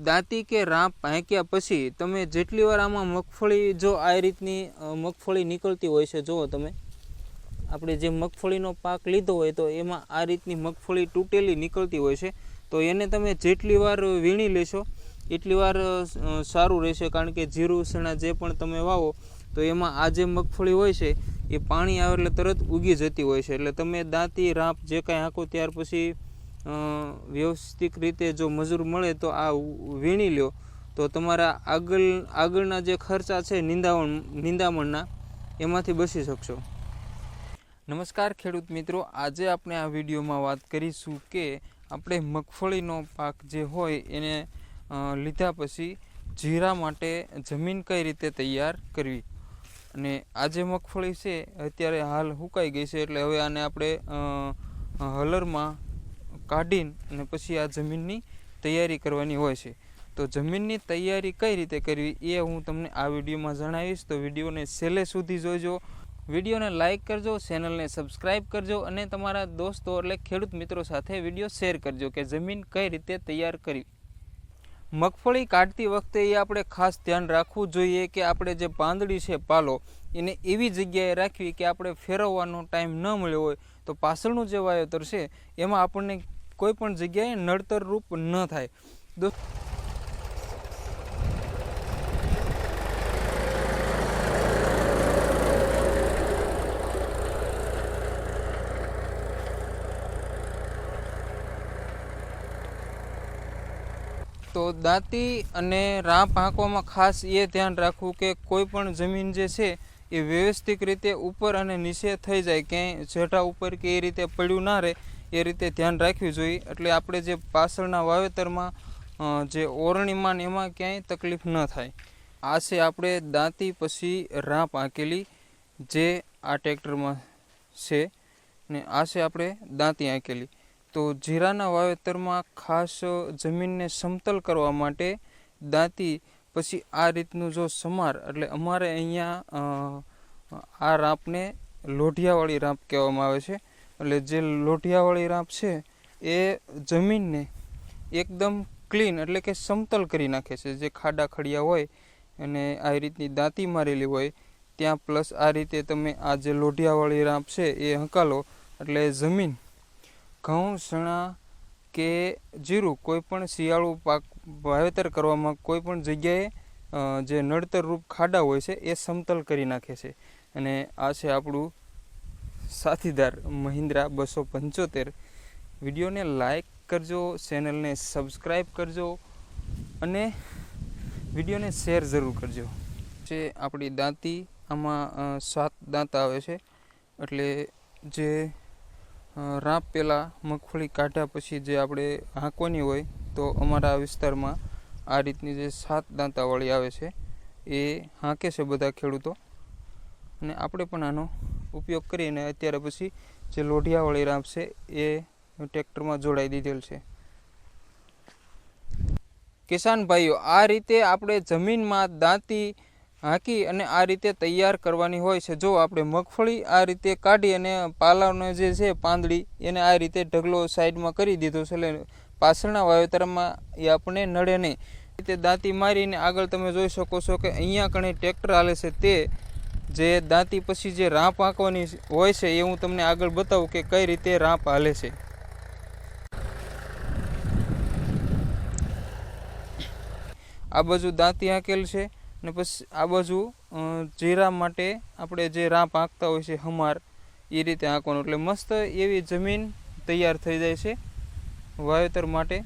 દાંતી કે રાંપ હાંક્યા પછી તમે જેટલી વાર આમાં મગફળી, જો આ રીતની મગફળી નીકળતી હોય છે, જુઓ તમે. આપણે જે મગફળીનો પાક લીધો હોય તો એમાં આ રીતની મગફળી તૂટેલી નીકળતી હોય છે. તો એને તમે જેટલી વાર વીણી લેશો, એટલી વાર સારું રહેશે. કારણ કે જીરું, સણા જે પણ તમે વાવો, તો એમાં આ જે મગફળી હોય છે, એ પાણી આવે એટલે તરત ઉગી જતી હોય છે. એટલે તમે દાંતી, રાંપ જે કાંઈ હાંકો ત્યાર પછી વ્યવસ્થિત રીતે જો મજૂર મળે તો આ વીણી લ્યો. તો તમારા આગળ, આગળના જે ખર્ચા છે નિંદાવણ, નિંદામણના, એમાંથી બચી શકશો. નમસ્કાર ખેડૂત મિત્રો, આજે આપણે આ વિડીયોમાં વાત કરીશું કે આપણે મગફળીનો પાક જે હોય એને લીધા પછી જીરા માટે જમીન કઈ રીતે તૈયાર કરવી? અને આજે મગફળી છે, અત્યારે હાલ સુકાઈ ગઈ છે, એટલે હવે આને આપણે હલરમાં કાઢીને અને પછી આ જમીનની તૈયારી કરવાની હોય છે. તો જમીનની તૈયારી કઈ રીતે કરવી એ હું તમને આ વિડીયોમાં જણાવીશ. તો વિડીયોને છેલ્લે સુધી જોજો. વિડીયોને લાઇક કરજો, ચેનલને સબસ્ક્રાઇબ કરજો અને તમારા દોસ્તો એટલે ખેડૂત મિત્રો સાથે વીડિયો શેર કરજો કે જમીન કઈ રીતે તૈયાર કરવી. મગફળી કાઢતી વખતે એ આપણે ખાસ ધ્યાન રાખવું જોઈએ કે આપણે જે પાંદડી છે પાલો, એને એવી જગ્યાએ રાખવી કે આપણે ફેરવવાનો ટાઈમ ન મળ્યો હોય. તો પાછળનું જે વાવેતર છે, એમાં આપણને કોઈ પણ જગ્યાએ નડતર રૂપ ન થાય. દોસ્તો તો દાંતી અને રાંપ હાંકવામાં ખાસ એ ધ્યાન રાખવું કે કોઈ પણ જમીન જે છે એ વ્યવસ્થિત રીતે ઉપર અને નીચે થઈ જાય. ક્યાંય જેઠા ઉપર કે એ રીતે પડ્યું ના રહે. એ રીતે ધ્યાન રાખવું જોઈએ. એટલે આપણે જે પાછળના વાવેતરમાં જે ઓરણીમાં ને એમાં ક્યાંય તકલીફ ન થાય. આ છે આપણે દાંતી પછી રાંપ આંકેલી, જે આ ટ્રેક્ટરમાં છે, ને આ છે આપણે દાંતી આંકેલી. તો જીરાના વાવેતરમાં ખાસ જમીનને સમતલ કરવા માટે દાંતી પછી આ રીતનું જો સમાર, એટલે અમારે અહીંયા આ રાંપને લોઢિયાવાળી રાંપ કહેવામાં આવે છે. એટલે જે લોઢિયાવાળી રાંપ છે, એ જમીનને એકદમ ક્લીન એટલે કે સમતલ કરી નાખે છે. જે ખાડા ખડિયા હોય અને આ રીતની દાંતી મારેલી હોય, ત્યાં પ્લસ આ રીતે તમે આ જે લોઢિયાવાળી રાંપ છે, એ હંકાલો. એટલે જમીન, ઘઉં, ચણા કે જીરું, કોઈ પણ શિયાળુ પાક વાવેતર કરવામાં કોઈ પણ જગ્યાએ જે નડતરરૂપ ખાડા હોય છે, એ સમતલ કરી નાખે છે. અને આ છે આપણું સાથીદાર મહિન્દ્રા બસો પંચોતેર. વિડીયોને લાઈક કરજો, ચેનલને સબસ્ક્રાઈબ કરજો અને વિડીયોને શેર જરૂર કરજો. જે આપણી દાંતી, આમાં સાત દાંત આવે છે. એટલે જે રાપ પહેલાં મગફળી કાઢ્યા પછી જે આપણે હાંકવાની હોય, તો અમારા વિસ્તારમાં આ રીતની જે સાત દાંતાવાળી આવે છે, એ હાંકે છે બધા ખેડૂતો. અને આપણે પણ આનો ઉપયોગ કરીને અત્યારે પછી જે લોઢિયાવાળી રાપ છે એ ટ્રેક્ટરમાં જોડાઈ દીધેલ છે. કિસાન ભાઈઓ, આ રીતે આપણે જમીનમાં દાંતી હાંકી અને આ રીતે તૈયાર કરવાની હોય છે. જો આપણે મગફળી આ રીતે કાઢી અને પાલાનો જે છે પાંદડી, એને આ રીતે ઢગલો સાઈડમાં કરી દીધો છે. એટલે પાછળના વાવેતરમાં એ આપણને નડે નહીં. રીતે દાંતી મારીને આગળ તમે જોઈ શકો છો કે અહીંયા કણે ટ્રેક્ટર હાલે છે તે જે દાંતી પછી જે રાંપ આંકવાની હોય છે, એ હું તમને આગળ બતાવું કે કઈ રીતે રાંપ હાલે છે. આ બાજુ દાંતી હાંકેલ છે ને પછી આ બાજુ જીરા માટે આપણે જે રાંપ હાંકતા હોય છે, હમાર એ રીતે હાંકવાનું એટલે મસ્ત એવી જમીન તૈયાર થઈ જાય છે વાવેતર માટે.